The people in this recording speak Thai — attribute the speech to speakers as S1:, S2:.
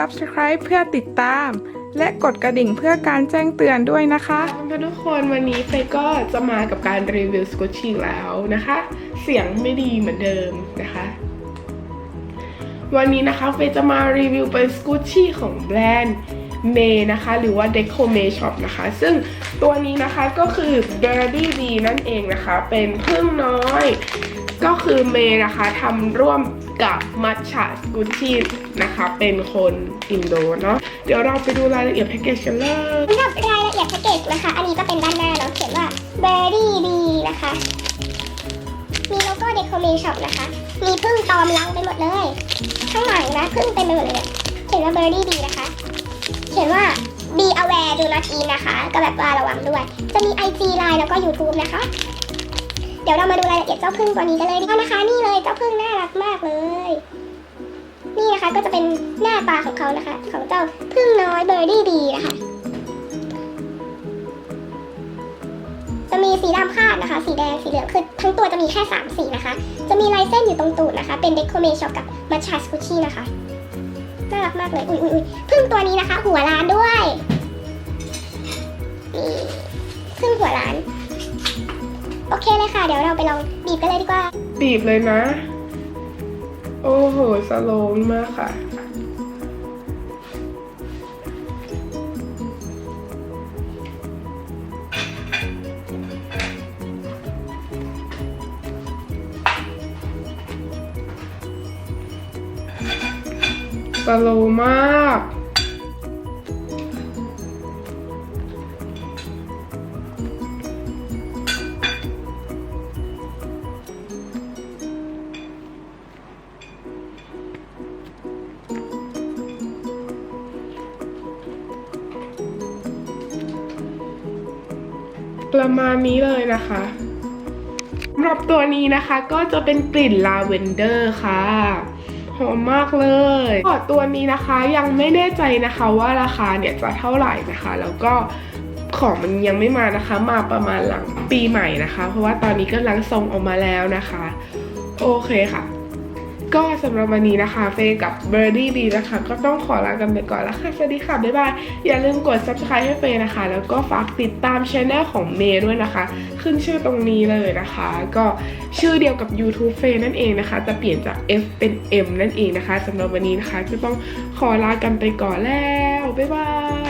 S1: Subscribe เพื่อติดตาม และกดกระดิ่งเพื่อการแจ้งเตือนด้วยนะคะ
S2: เพื่อนทุกคนวันนี้เฟยก็จะมากับการรีวิวสกูชี่แล้วนะคะ เสียงไม่ดีเหมือนเดิมนะคะ วันนี้นะคะเฟยจะมารีวิวเป็นสกูชี่ของแบรนด์เมนะคะหรือว่า Deco May Shop นะคะ ซึ่งตัวนี้นะคะก็คือ b i r d y B นั่นเองนะคะ เป็นพึ่งน้อย ก็คือเมนะคะทำร่วมกับมัชชาสกูชี่นะคะ เป็นคนอินโดเนาะเดี๋ยวเราไปดูรายละเอียดแพ็กเกจกันเลย
S3: สำหรับรายละเอียดแพ็กเกจนะคะ อันนี้ก็เป็นด้านหน้าเนาะเขียนว่า Berry D นะคะ มีโลโก้ Deco May Shop นะคะ มีพึ่งตอมลังไปหมดเลย ข้างหลังนะพึ่งเต็มไปหมดเลยเนี่ยเขียนว่า Berry D นะคะ เขียนว่า be aware do not eat นะคะ ก็แบบว่าระวังด้วย จะมี IG Line แล้วก็ YouTube นะคะ เดี๋ยวเรามาดูรายละเอียดเจ้าพึ่งตัวนี้กันเลยดีกว่านะคะ นี่เลยเจ้าพึ่งน่ารักมากเลย นี่นะคะก็จะเป็นหน้าตาของเขานะคะ ของเจ้าพึ่งน้อยเบอร์ดี้ดีนะคะ จะมีสีดำคาดนะคะ สีแดงสีเหลืองคือทั้งตัวจะมีแค่3สีนะคะ จะมีลายเส้นอยู่ตรงตูดนะคะ เป็นเด c o เมช็อปกับมัชชาสกุชี่นะคะน่ารักมากเลย อุ้ยอุ้ยอุ้ยพึ่งตัวนี้นะคะ หัวล้านด้วย โอเคเลยค่ะ เดี๋ยวเราไปลองบีบกันเลยดีกว่า
S2: บีบเลยนะ โอ้โหสโลว์มากค่ะ สโลว์มาก ประมาณนี้เลยนะคะสำหรับตัวนี้นะคะก็จะเป็นกลิ่นลาเวนเดอร์ค่ะหอมมากเลยก็ตัวนี้นะคะยังไม่แน่ใจนะคะว่าราคาเนี่ยจะเท่าไหร่นะคะ แล้วก็ของมันยังไม่มานะคะ มาประมาณหลังปีใหม่นะคะ เพราะว่าตอนนี้ก็ลังทรงออกมาแล้วนะคะ โอเคค่ะ ก็สำหรับวันนี้นะคะ เฟย์กับเบอร์ดี้ดีนะคะ ก็ต้องขอลากันไปก่อนแล้วค่ะ สวัสดีค่ะ บ๊ายบาย อย่าลืมกด subscribe ให้เฟย์นะคะ แล้วก็ฝากติดตามช anel ของเมย์ด้วยนะคะ ขึ้นชื่อตรงนี้เลยนะคะ ก็ชื่อเดียวกับ YouTube เฟย์นั่นเองนะคะ จะเปลี่ยนจาก F เป็น M นั่นเองนะคะสำหรับวันนี้นะคะ ก็ต้องขอลากันไปก่อนแล้ว บ๊ายบาย